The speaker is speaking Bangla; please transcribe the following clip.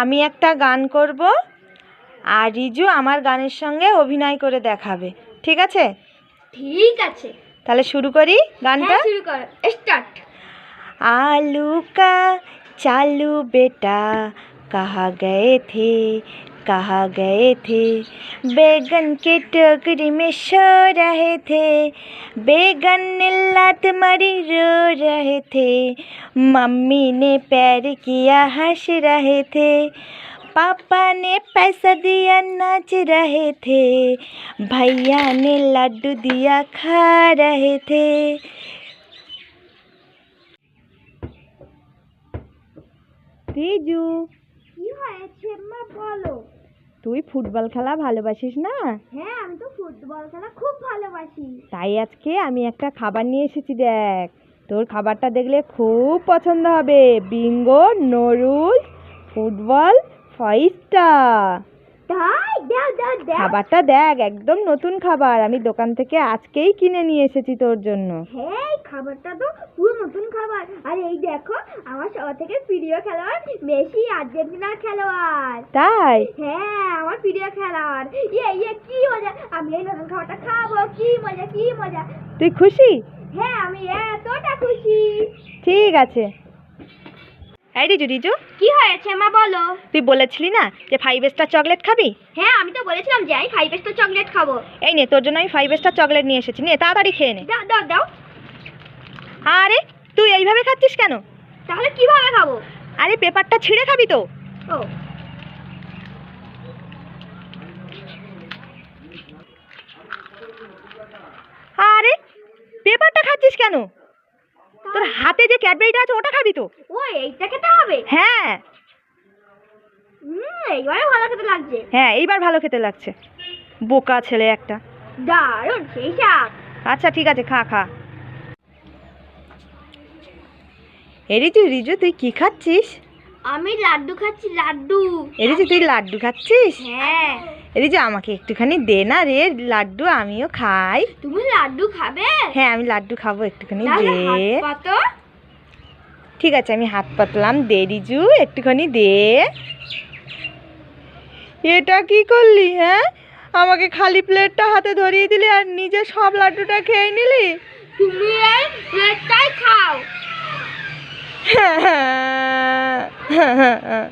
আমি একটা গান করব আর রিজু আমার গানের সঙ্গে অভিনয় করে দেখাবে। ঠিক আছে? ঠিক আছে। তাহলে শুরু করি গানটা? হ্যাঁ, শুরু কর। স্টার্ট। আলুকা চালু বেটা कहाँ गए थे, कहाँ गए थे। बैगन के टोकरी में सो रहे थे। बैगन ने लात मारी रो रहे थे। मम्मी ने पैर किया, हंस रहे थे। पापा ने पैसा दिया, नाच रहे थे। भैया ने लड्डू दिया, खा रहे थे। রিজু কি হয়েছে মা বলো? তুই ফুটবল খেলা ভালোবাসিস না? হ্যাঁ আমি তো ফুটবল খেলা খুব ভালোবাসি। তাই আজকে আমি একটা খাবার নিয়ে এসেছি দেখ। তোর খাবারটা দেখলে খুব পছন্দ হবে। বিঙ্গো নরুল ফুটবল ফাইস্টা স্টার। খাবারটা দেখ একদম নতুন খাবার। আমি দোকান থেকে আজকেই কিনে নিয়ে এসেছি তোর জন্য। হ্যাঁ খাবারটা তো পুরো নতুন খাবার। আর এই দেখো আমার সবার থেকে প্রিয় খেলোয়াড় মেসি আর্জেন্টিনার খেলোয়াড়। তাই? হ্যাঁ আমার প্রিয় খেলোয়াড়। ইয়ে ইয়ে কি মজা। আমি এই নতুন খাবারটা খাব কি মজা কি মজা। তুই খুশি? হ্যাঁ আমি এতটা খুশি। ঠিক আছে। এই রিজু রিজু কি হয়েছে মা বলো? তুই বলেছিলি না যে ফাইভ স্টার চকলেট খাবি? হ্যাঁ আমি তো বলেছিলাম যে আমি ফাইভ স্টার চকলেট খাব। এই নে তোর জন্য আমি ফাইভ স্টার চকলেট নিয়ে এসেছি। নে তাড়াতাড়ি খেয়ে নে। দাও দাও দাও। আরে তুই এইভাবে খাচ্ছিস কেন? তাহলে কীভাবে খাব? আরে পেপারটা ছিঁড়ে খাবি তো। ও। আরে পেপারটা খাচ্ছিস কেন? তোর হাতে যে ক্যাডবেরিটা আছে ওটা খাবি তো? ও এইটা খেতে হবে? হ্যাঁ। হুম এইবার ভালো খেতে লাগছে। হ্যাঁ এইবার ভালো খেতে লাগছে। বোকা ছেলে একটা। দারুণ সেই শাক আচ্ছা ঠিক আছে খা খা। এ রিজু রিজু তুই কি খাচ্ছিস? আমি লাড্ডু খাচ্ছি লাড্ডু। এ রিজু তুই লাড্ডু খাচ্ছিস? হ্যাঁ। রিজু আমাকে একটুখানি দে না রে লাড্ডু আমিও খাই। তুমি লাড্ডু খাবে? হ্যাঁ আমি লাড্ডু খাব একটুখানি দে। পাতো। ঠিক আছে আমি হাত পাতলাম দে রিজু একটুখানি দে। এটা কি করলি হ্যাঁ? আমাকে খালি প্লেটটা হাতে ধরিয়ে দিলি আর নিজে সব লাড্ডুটা খেয়ে নিলি? তুমি এই প্লেটটাই খাও। হ্যাঁ